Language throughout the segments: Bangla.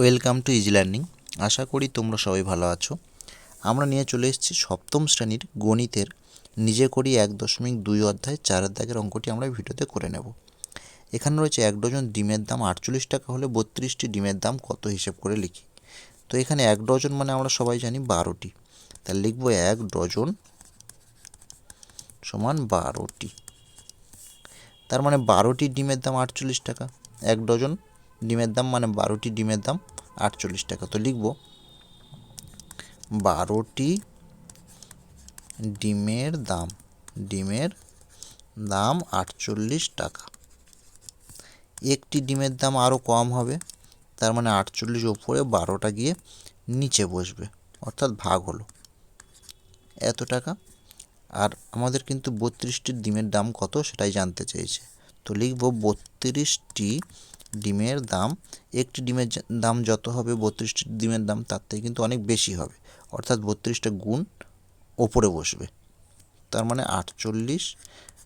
Welcome to easy learning. আশা করি তোমরা সবাই ভালো আছো। আমরা নিয়ে চলে এসেছি সপ্তম শ্রেণির গণিতের নিজে করি এক দশমিক দুই অধ্যায় চারের দাগের অঙ্কটি আমরা ভিডিওতে করে নেব। এখানে রয়েছে এক ডজন ডিমের দাম আটচল্লিশ টাকা হলে বত্রিশটি ডিমের দাম কত হিসেব করে লিখি। তো এখানে এক ডজন মানে আমরা সবাই জানি বারোটি। তাহলে লিখব এক ডজন সমান বারোটি। তার মানে বারোটি ডিমের দাম আটচল্লিশ টাকা। এক ডজন ডিমের দাম মানে বারোটি ডিমের দাম আটচল্লিশ টাকা। তো লিখব, বারোটি ডিমের দাম ডিমের দাম আটচল্লিশ টাকা। একটি ডিমের দাম আরও কম হবে, তার মানে আটচল্লিশ ওপরে বারোটা গিয়ে নিচে বসবে, অর্থাৎ ভাগ হলো। এত টাকা? আর আমাদের কিন্তু বত্রিশটি ডিমের দাম কত সেটাই জানতে চেয়েছে তো লিখব, বত্রিশটি ডিমের দাম, একটি ডিমের দাম যত হবে, বত্রিশটি ডিমের দাম, তার থেকে কিন্তু অনেক বেশি হবে। অর্থাৎ বত্রিশটা গুণ ওপরে বসবে। তার মানে আটচল্লিশ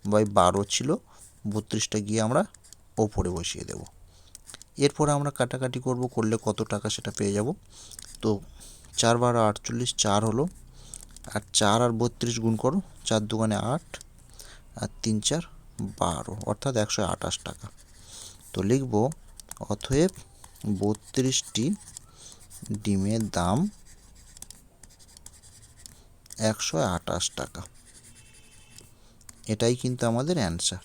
বাই বারো ছিল, বত্রিশটা গিয়ে আমরা ওপরে বসিয়ে দেব। এরপরে আমরা কাটাকাটি করব, করলে কত টাকা সেটা পেয়ে যাব। তো চার বারো আটচল্লিশ, চার হলো, আর চার আর বত্রিশ গুণ করো, চার দোকানে আট, আর তিন চার বারো, অর্থাৎ একশো আঠাশ টাকা। তো লিখব অথয়েব বত্রিশটি ডিমের দাম একশো আঠাশ টাকা। এটাই কিন্তু আমাদের অ্যান্সার